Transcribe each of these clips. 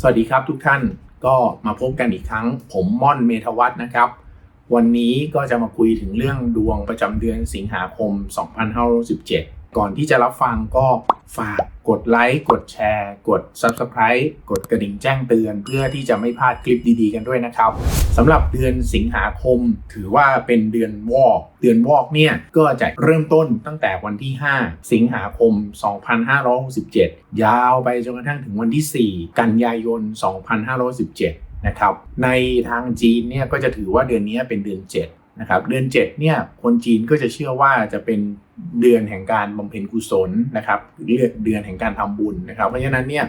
สวัสดีครับทุกท่านก็มาพบกันอีกครั้ง ผมม่อนเมธวัฒน์นะครับ วันนี้ก็จะมาคุยถึงเรื่องดวงประจำเดือนสิงหาคม 2517 ก่อนที่จะรับฟังก็ฝากกดไลค์กดแชร์ กด Subscribe กดกระดิ่งแจ้งเตือน เพื่อที่จะไม่พลาดคลิปดีๆกันด้วยนะครับสำหรับเดือนสิงหาคม ถือว่าเป็นเดือนวอก เดือนวอกเนี่ยก็จะเริ่มต้นตั้งแต่วันที่ 5 สิงหาคม 2567 ยาวไปจนกระทั่งถึงวันที่ 4 กันยายน 2517นะครับในทางจีนเนี่ยก็จะถือว่าเดือนนี้เป็นเดือน 7 นะครับเดือน7เนี่ยคนจีนก็จะเชื่อว่าจะเป็นเดือนแห่งการบำเพ็ญกุศลนะครับเดือนเดือนแห่งการทำบุญนะครับ เพราะฉะนั้นเนี่ย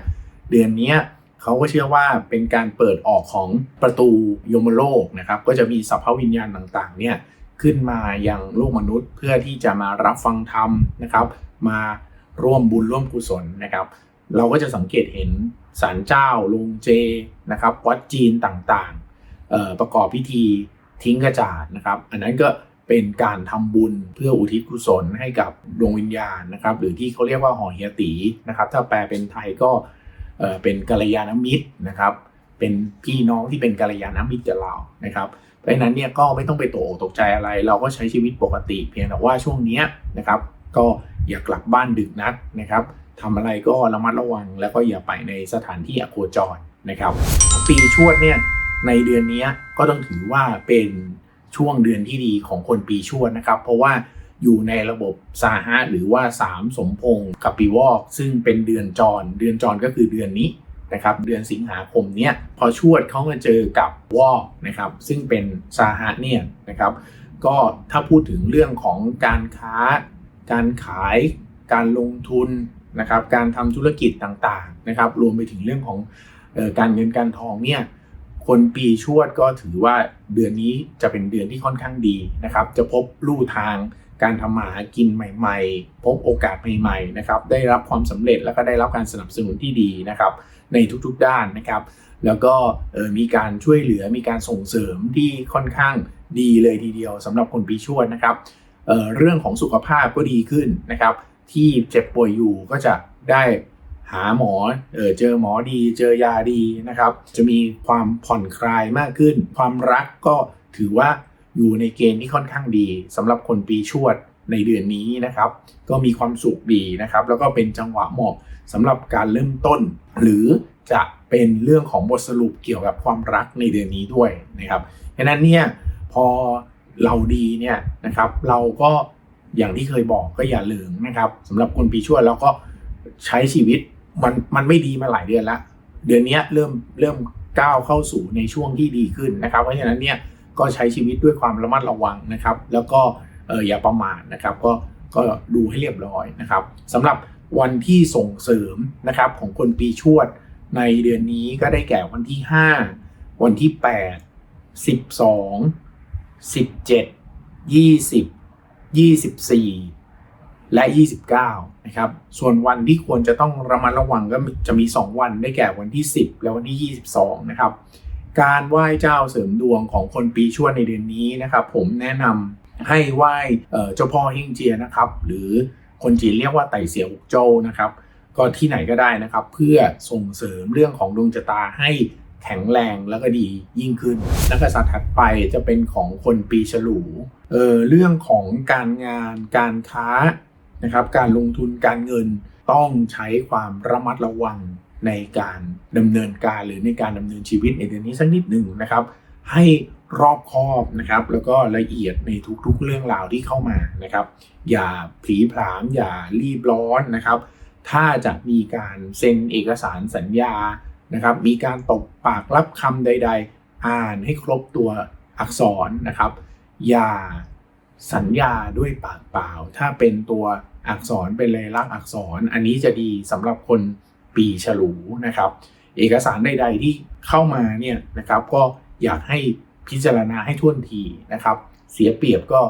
เดือนนี้เขาก็เชื่อว่าเป็นการเปิดออกของประตูยมโลกนะครับก็จะมีสัพพวิญญาณต่างๆเนี่ยขึ้นมายังโลกมนุษย์ เพื่อที่จะมารับฟังธรรมนะครับ มาร่วมบุญร่วมกุศลนะครับ เราก็จะสังเกตเห็นศาลเจ้าลงเจนะครับวัดจีนต่างๆประกอบพิธี ทิ้งกระจาดนะครับ อันนั้นก็เป็นการทำบุญเพื่ออุทิศกุศลให้กับดวงวิญญาณนะครับ หรือที่เขาเรียกว่าห่อเฮียตีนะครับ ถ้าแปลเป็นไทยก็เป็นกัลยาณมิตรนะครับ เป็นพี่น้องที่เป็นกัลยาณมิตรกับเรานะครับ เพราะฉะนั้นเนี่ยก็ไม่ต้องไปตกอกตกใจอะไร เราก็ใช้ชีวิตปกติ เพียงแต่ว่าช่วงนี้นะครับ ก็อย่ากลับบ้านดึกนักนะครับทำอะไรก็ระมัดระวังแล้วก็อย่าไปในสถานที่อโคจรนะครับ ปีชวดเนี่ย ในเดือนนี้ก็ต้องถือว่าเป็นช่วงเดือนที่ดีของคนปีชวดนะครับ เพราะว่าอยู่ในระบบสาหะหรือว่า 3 สมพงกับปีวอกซึ่งเป็นเดือนจร เดือนจรก็คือเดือนนี้นะครับเดือนสิงหาคมเนี้ยพอชวดเขามาเจอกับวอกนะครับซึ่งเป็นสาหะเนี่ยนะครับก็ถ้าพูดถึงเรื่องของการค้า การขาย การลงทุนนะครับการทำธุรกิจต่างๆนะครับรวมไปถึงเรื่องของออการเงินการทองเนี่ย คนปีชวดก็ถือว่าเดือนนี้จะเป็นเดือนที่ค่อนข้างดีนะครับ จะพบลู่ทางการทำมาหากินใหม่ ๆ พบโอกาสใหม่ๆนะครับ ได้รับความสำเร็จแล้วก็ได้รับการสนับสนุนที่ดีนะครับ ในทุกๆด้านนะครับ แล้วก็มีการช่วยเหลือมีการส่งเสริมที่ค่อนข้างดีเลยทีเดียวสำหรับคนปีชวดนะครับเเรื่องของสุขภาพก็ดีขึ้นนะครับ ที่เจ็บป่วยอยู่ก็จะได้ หาหมอเออเจอหมอดีเจอยาดีนะครับ จะมีความผ่อนคลายมากขึ้น ความรักก็ถือว่าอยู่ในเกณฑ์ที่ค่อนข้างดีสำหรับคนปีชวดในเดือนนี้นะครับ ก็มีความสุขดีนะครับ แล้วก็เป็นจังหวะเหมาะสำหรับการเริ่มต้น หรือจะเป็นเรื่องของบทสรุปเกี่ยวกับความรักในเดือนนี้ด้วยนะครับดังนั้นเนี่ยพอเราดีเนี่ยนะครับเราก็อย่างที่เคยบอกก็อย่าลืมนะครับสำหรับคนปีชวดเราก็ใช้ชีวิต มันมันไม่ดีมาหลายเดือนละเดือนนี้เริ่มเริ่มก้าวเข้าสู่ในช่วงที่ดีขึ้นนะครับ เพราะฉะนั้นเนี่ยก็ใช้ชีวิตด้วยความระมัดระวังนะครับ แล้วก็เอออย่าประมาทนะครับ ก็ก็ดูให้เรียบร้อยนะครับสำหรับวันที่ส่งเสริมนะครับของคนปีชวดในเดือนนี้ก็ได้แก่วันที่ 5 วันที่ 8 12 17 20 24 และ 29 นะครับ ส่วนวันที่ควรจะต้องระมัดระวังก็จะมี 2 วันได้แก่วันที่ 10 และวันที่ 22 นะครับ การไหว้เจ้าเสริมดวงของคนปีชวดในเดือนนี้นะครับ ผมแนะนำให้ไหว้เจ้าพ่อเฮงเจียนะครับ หรือคนจีนเรียกว่าไต่เสียหุกโจนะครับ ก็ที่ไหนก็ได้นะครับ เพื่อส่งเสริมเรื่องของดวงชะตาให้แข็งแรงแล้วก็ดียิ่งขึ้นแล้วก็สัตว์ถัดไปจะเป็นของคนปีฉลูเออเรื่องของการงานการค้า นะครับ การลงทุนการเงินต้องใช้ความระมัดระวังในการดำเนินการหรือในการดำเนินชีวิตในเดือนนี้สักนิดหนึ่งนะครับ ให้รอบคอบนะครับ แล้วก็ละเอียดในทุกๆเรื่องราวที่เข้ามานะครับ อย่าผีผลาม อย่ารีบร้อนนะครับ ถ้าจะมีการเซ็นเอกสารสัญญานะครับ มีการตบปากรับคำใด ๆ อ่านให้ครบตัวอักษรนะครับ อย่า สัญญาด้วยปากเปล่า ถ้าเป็นตัวอักษรเป็นลายลักษณ์อักษร อันนี้จะดีสำหรับคนปีฉลูนะครับ เอกสารใด ๆ ที่เข้ามาเนี่ยนะครับก็อยากให้พิจารณาให้ท่วนทีนะครับ เสียเปรียบก็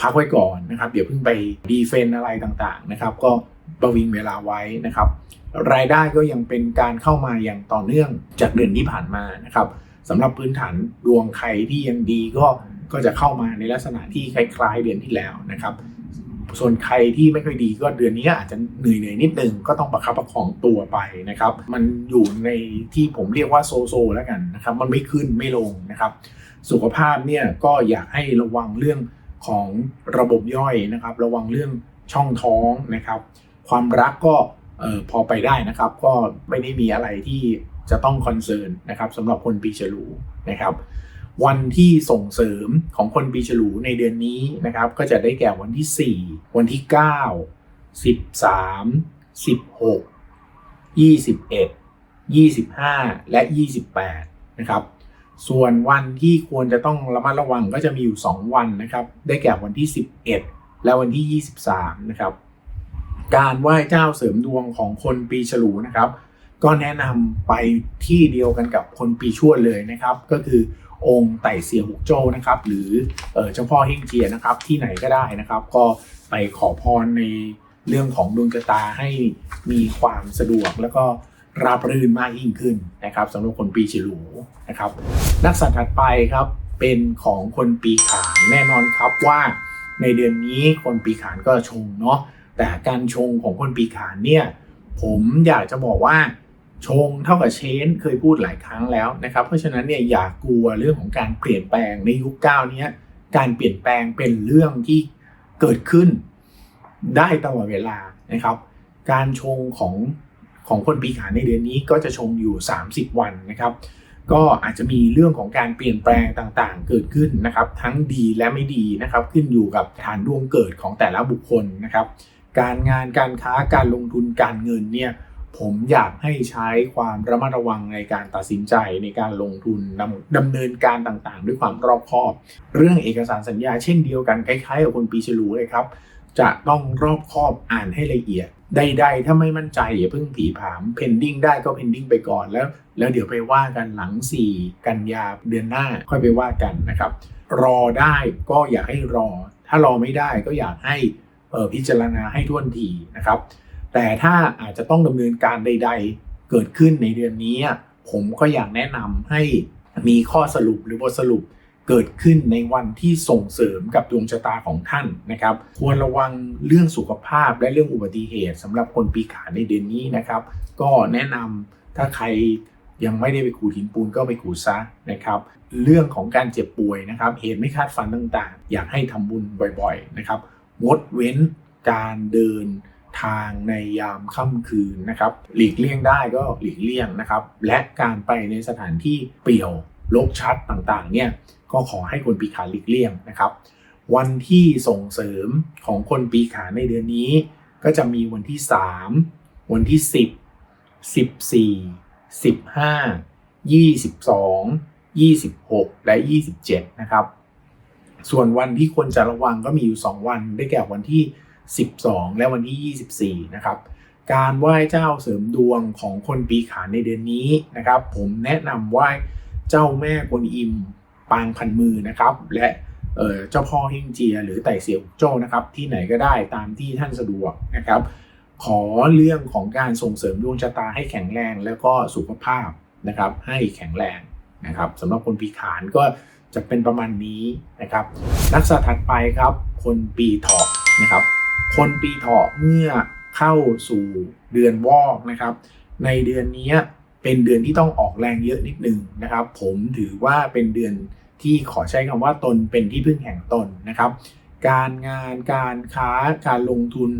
พักไว้ก่อนนะครับเดี๋ยวเพิ่งไปดีเฟนอะไรต่างๆนะครับก็ประวิงเวลาไว้นะครับ รายได้ก็ยังเป็นการเข้ามาอย่างต่อเนื่องจากเดือนที่ผ่านมานะครับสำหรับพื้นฐานดวงใครที่ยังดีก็ ก็จะเข้ามาในลักษณะที่คล้ายๆเดือนที่แล้วนะครับ ส่วนใครที่ไม่ค่อยดีก็เดือนนี้อาจจะเหนื่อยเหนื่อยนิดนึงก็ต้องประคับประคองตัวไปนะครับ มันอยู่ในที่ผมเรียกว่าโซโซแล้วกันนะครับ มันไม่ขึ้นไม่ลงนะครับ สุขภาพเนี่ยก็อยากให้ระวังเรื่องของระบบย่อยนะครับ ระวังเรื่องช่องท้องนะครับ ความรักก็พอไปได้นะครับ ก็ไม่ได้มีอะไรที่จะต้องคอนเซิร์นนะครับสำหรับคนปีฉลูนะครับ วันที่ส่งเสริมของคนปีฉลูในเดือนนี้นะครับ ก็จะได้แก่วันที่ 4 วันที่ 9 13 16 21 25 และ 28 นะครับ ส่วนวันที่ควรจะต้องระมัดระวังก็จะมีอยู่ 2 วันนะครับ ได้แก่วันที่ 11 และวันที่ 23 นะครับ การไหว้เจ้าเสริมดวงของคนปีฉลูนะครับ ก็แนะนำไปที่เดียวกันกับคนปีชวดเลยนะครับ ก็คือองค์ไต่เสียหุกโจ้นะครับ หรือเอ่อเจ้าพ่อเฮงเจียนะครับ ที่ไหนก็ได้นะครับ ก็ไปขอพรในเรื่องของดวงชะตาให้มีความสะดวกแล้วก็ราบรื่นมากยิ่งขึ้นนะครับสำหรับคนปีฉลูนะครับ นักสัตว์ถัดไปครับเป็นของคนปีขานแน่นอนครับว่าในเดือนนี้คนปีขานก็ชงเนาะแต่การชงของคนปีขานเนี่ยผมอยากจะบอกว่า ชงเท่ากับเชนเคยพูดหลายครั้งแล้วนะครับ เพราะฉะนั้นเนี่ยอย่ากกลัวเรื่องของการเปลี่ยนแปลงในยุคเก้านี้การเปลี่ยนแปลงเป็นเรื่องที่เกิดขึ้นได้ตลอดเวลานะครับ การชงของของคนปีขานในเดือนนี้ก็จะชงอยู่ 30 วันนะครับ ก็อาจจะมีเรื่องของการเปลี่ยนแปลงต่างๆ เกิดขึ้นนะครับ ทั้งดีและไม่ดีนะครับ ขึ้นอยู่กับฐานดวงเกิดของแต่ละบุคคลนะครับ การงานการค้าการลงทุนการเงินเนี่ย ผมอยากให้ใช้ความระมัดระวังในการตัดสินใจในการลงทุนดำดำเนินการต่างๆ ด้วยความรอบคอบ เรื่องเอกสารสัญญาเช่นเดียวกันคล้ายๆกับคนปีฉลูเลยครับ จะต้องรอบคอบอ่านให้ละเอียดใดๆ ถ้าไม่มั่นใจอย่าเพิ่งผีผาม pending ได้ก็ pending ไปก่อนแล้ว แล้วเดี๋ยวไปว่ากันหลัง 4 กันยาเดือนหน้าค่อยไปว่ากันนะครับ รอได้ก็อยากให้รอ ถ้ารอไม่ได้ก็อยากให้พิจารณาให้ท่วนทีนะครับ แต่ถ้าอาจจะต้องดำเนินการใด ๆ เกิดขึ้นในเดือนนี้ ผมก็อยากแนะนำให้มีข้อสรุปหรือบทสรุปเกิดขึ้นในวันที่ส่งเสริมกับดวงชะตาของท่านนะครับ ควรระวังเรื่องสุขภาพและเรื่องอุบัติเหตุสำหรับคนปีขาในเดือนนี้นะครับ ก็แนะนำถ้าใครยังไม่ได้ไปขูดหินปูนก็ไปขูดซะนะครับ เรื่องของการเจ็บป่วยนะครับ เหตุไม่คาดฝันต่างๆ อยากให้ทำบุญบ่อยๆนะครับ งดเว้นการเดิน ทางในยามค่ำคืนนะครับหลีกเลี่ยงได้ก็หลีกเลี่ยงนะครับและการไปในสถานที่เปี่ยวลกชัดต่างๆเนี่ยก็ขอให้คนปีขาหลีกเลี่ยงนะครับ วันที่ส่งเสริมของคนปีขาในเดือนนี้ ก็จะมีวันที่ 3 วันที่ 10 14 15 22 26 และ 27 นะครับ ส่วนวันที่ควรจะระวังก็มีอยู่ 2 วันได้แก่วันที่ 12 และวันที่ 24 นะครับ การไหว้เจ้าเสริมดวงของคนปีขานในเดือนนี้นะครับ ผมแนะนำไหว้เจ้าแม่กวนอิมปางพันมือนะครับ และเจ้าพ่อเฮงเจีย หรือไต่เสี่ยวโจ้นะครับ ที่ไหนก็ได้ตามที่ท่านสะดวกนะครับ ขอเรื่องของการส่งเสริมดวงชะตาให้แข็งแรงแล้วก็สุขภาพนะครับ ให้แข็งแรงนะครับสำหรับคนปีขานก็จะเป็นประมาณนี้นะครับนักสัตว์ถัดไปครับ คนปีเถาะนะครับ คนปีเถาะเมื่อเข้าสู่เดือนวอกนะครับ ในเดือนนี้เป็นเดือนที่ต้องออกแรงเยอะนิดนึงนะครับ ผมถือว่าเป็นเดือนที่ขอใช้คำว่าตนเป็นที่พึ่งแห่งตนนะครับ การงานการค้าการลงทุน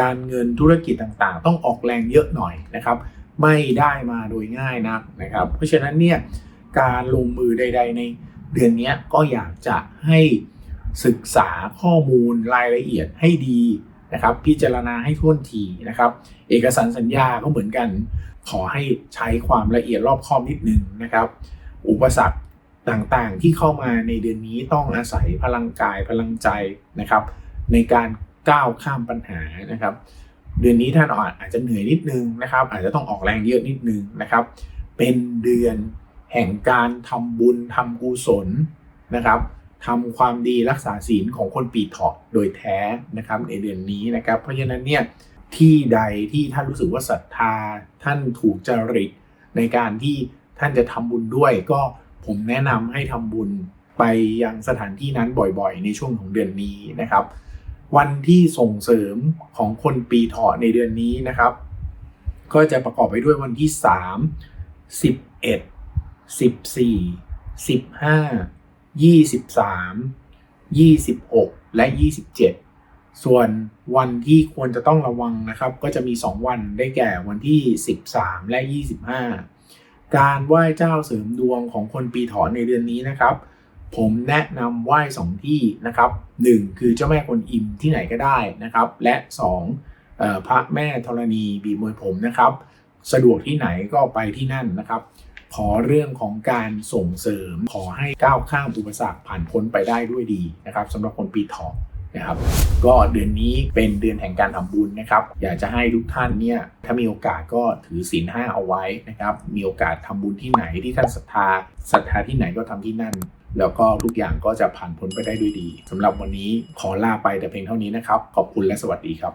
การเงินธุรกิจต่างๆ ต้องออกแรงเยอะหน่อยนะครับ ไม่ได้มาโดยง่ายนักนะครับ เพราะฉะนั้นเนี่ยการลงมือใด ๆ ในเดือนนี้ก็อยากจะให้ศึกษาข้อมูลรายละเอียดให้ดี นะครับพิจารณาให้ท่วนทีนะครับ เอกสารสัญญาก็เหมือนกัน ขอให้ใช้ความละเอียดรอบคอบนิดนึงนะครับ อุปสรรคต่างๆที่เข้ามาในเดือนนี้ต้องอาศัยพลังกายพลังใจนะครับ ในการก้าวข้ามปัญหานะครับ เดือนนี้ท่านอาจจะเหนื่อยนิดนึงนะครับ อาจจะต้องออกแรงเยอะนิดนึงนะครับ เป็นเดือนแห่งการทำบุญทำกุศลนะครับ ทำความดีรักษาศีลของคนปีเถาะโดยแท้นะครับในเดือนนี้นะครับ เพราะฉะนั้นเนี่ยที่ใดที่ท่านรู้สึกว่าศรัทธาท่านถูกจริตในการที่ท่านจะทำบุญด้วย ก็ผมแนะนำให้ทำบุญไปยังสถานที่นั้นบ่อยๆ ในช่วงของเดือนนี้นะครับ วันที่ส่งเสริมของคนปีเถาะในเดือนนี้นะครับ ก็จะประกอบไปด้วยวันที่ 3 11 14 15 23 26และ27ส่วนวันที่ควรจะต้องระวังนะครับ ก็จะมี 2 วันได้แก่วันที่ 13 และ 25 การไหว้เจ้าเสริมดวงของคนปีถาะในเดือนนี้นะครับ ผมแนะนำไหว้สองที่นะครับ 1 คือเจ้าแม่กวนอิมที่ไหนก็ได้นะครับ และ2เอ่อพระแม่ธรณีบีมวยผมนะครับ สะดวกที่ไหนก็ไปที่นั่นนะครับ ขอเรื่องของการส่งเสริม ขอให้ก้าวข้ามอุปสรรคผ่านพ้นไปได้ด้วยดีนะครับสำหรับคนปีเถาะนะครับก็เดือนนี้เป็นเดือนแห่งการทำบุญนะครับ อยากจะให้ทุกท่านเนี่ยถ้ามีโอกาสก็ถือศีลห้าเอาไว้นะครับ มีโอกาสทำบุญที่ไหนที่ท่านศรัทธาศรัทธาที่ไหนก็ทำที่นั่น แล้วก็ทุกอย่างก็จะผ่านพ้นไปได้ด้วยดีสำหรับวันนี้ขอลาไปแต่เพียงเท่านี้นะครับ ขอบคุณและสวัสดีครับ